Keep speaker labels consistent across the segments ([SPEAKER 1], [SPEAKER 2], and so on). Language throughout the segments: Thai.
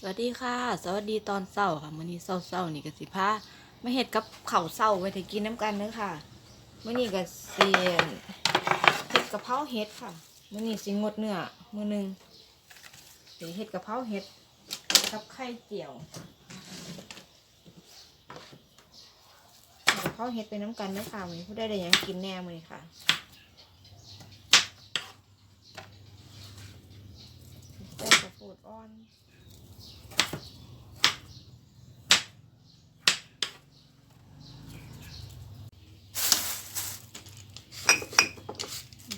[SPEAKER 1] สวัสดีค่ะ สวัสดีตอนเช้าค่ะมื้อนี้เช้าๆนี่ก็สิพามาเฮ็ดกับข้าวเช้าไว้ให้กินน้ำกันเด้อค่ะมื้อนี้ก็สิเฮ็ดกะเพราเห็ดค่ะมื้อนี้สิงดเนื้อมื้อหนึงสิเฮ็ดกะเพราเห็ดกับไข่เจียวกะเพราเห็ดไปน้ำกันเด้อค่ะมื้อนี้ผู้ใดได้หยังกินแน่มื้อนี้ค่ะแป้งกระปูดอ่อน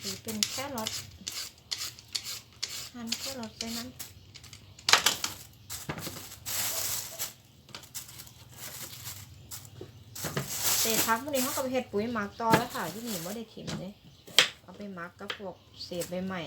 [SPEAKER 1] หรือเป็นแค่รสหั่นแค่รสไปนั้นเศษพักวกนี้เขาก็ไปเห็ดปุ๋ยหมักต่อแล้วค่ะที่หนีไม่ได้ถิ่มเลยเอาไปหมักกับพวกเศษใบใหม่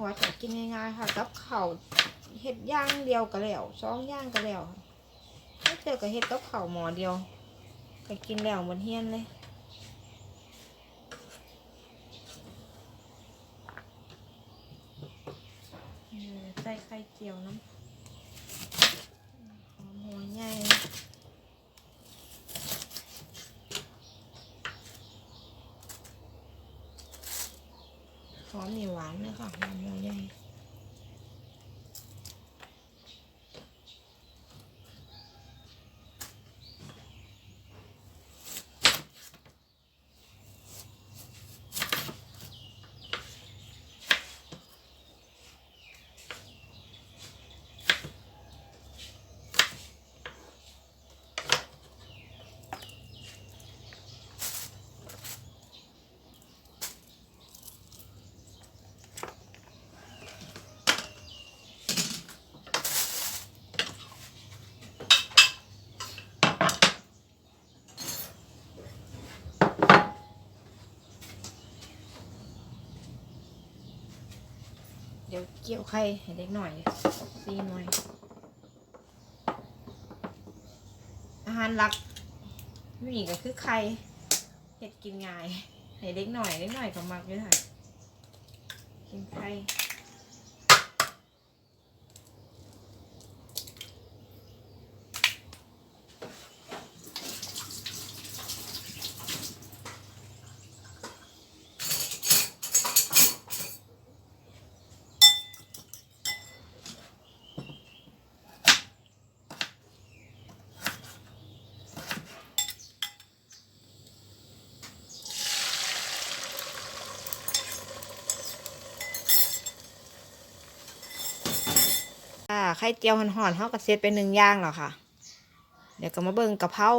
[SPEAKER 1] หวัดกินง่ายๆค่ะ กับข้าวเห็ดย่างเดียวก็แล้วสองย่างก็แล้วไม่เจอกับเห็ดกับข้าวหมอเดียวก็กินแล้วเหมือนเฮียนเลยใส่ไข่เจียวน้ำหอมหัวใหญ่ หอมนี่หวานเลยค่ะหอมหัวใหญ่ กี่ยวไข่ให้เล็กหน่อยซีหน่อย อาหารหลักนี่ก็คือไข่เห็ดกินง่ายให้เล็กหน่อยเล็กหน่อยก็มักด้วยค่ะกินไข่ค่ะ ไข่เจียวห่อนๆเท่ากับเซตเป็นหนึ่งอย่างแล้วค่ะ เดี๋ยวก็มาเบิ่งกะเพรา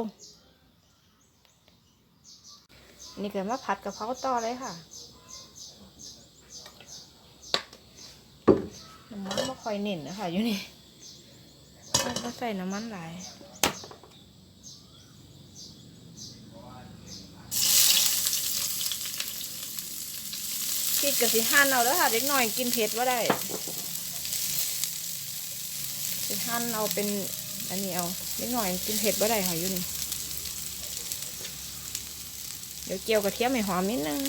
[SPEAKER 1] อันนี่ก็มาผัดกะเพราต่อเลยค่ะน้ำมันไม่ค่อยเน้นนะคะอยู่นี่ก็ใส่น้ำมันหลายคิดกับสิหั่นเอาแล้วค่ะเด็กหน่อยกินเผ็ดว่าได้ หั่นเอาเป็นอันนี้เอานิดหน่อยกินเผ็ดบ่ได้ค่ะอยู่นี่ เดี๋ยวเจียวกระเทียมให้หอมนิดนึง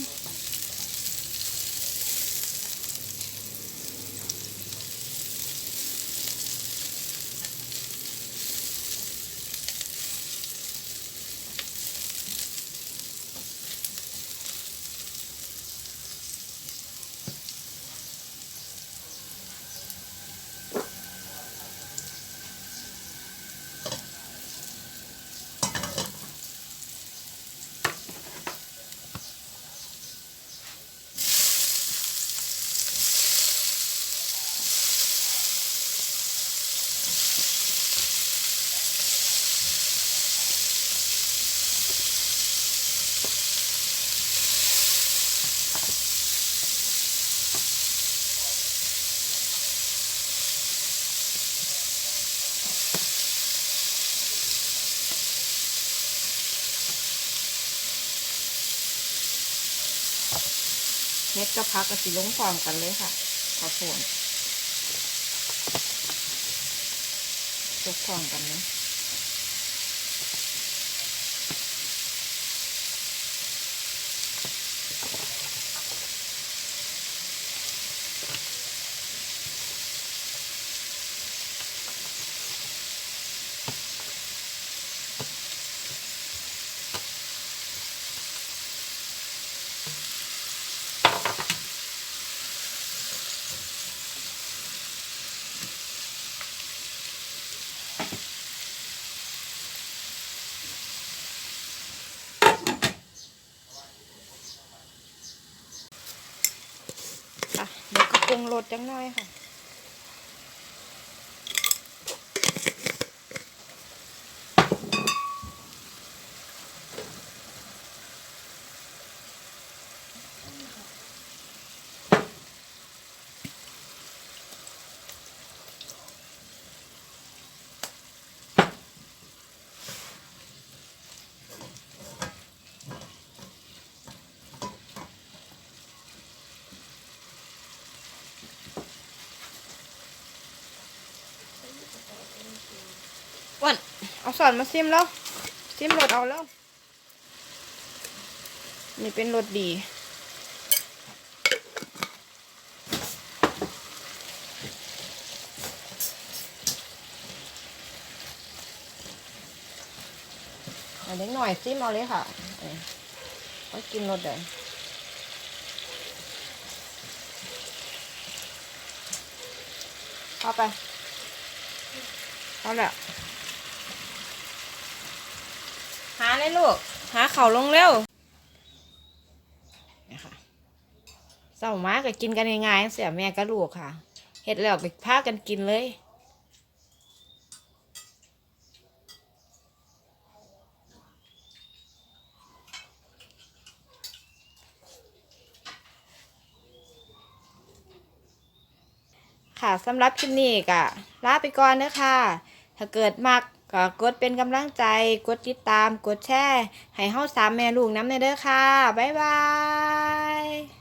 [SPEAKER 1] เม็ดก็พักก็สิลงพร้อมกันเลยค่ะข้าวโพดตกความกันเลย รุงรสจังหน่อยค่ะ วันเอาสอนมาซิมแล้วซิมรสเอาแล้ว นี่เป็นรสดีเอาเล็กหน่อยซิมเอาเลยค่ะเอากินรสเดินเอาไป เอาละ หาเลยลูก หาเข่าลงเร็วนี่ค่ะเศร้ามาก็กินกันง่ายๆเสียแม่กับลูกค่ะเฮ็ดแล้วก็พากันกินเลยค่ะสำหรับคลิปนี้ก็ลาไปก่อนเด้อค่ะ ถ้าเกิดมัก ก็กดเป็นกำลังใจ กดติดตาม กดแชร์ ให้เฮาสามแม่ลูกน้ำในเด้อค่ะ บ๊ายบาย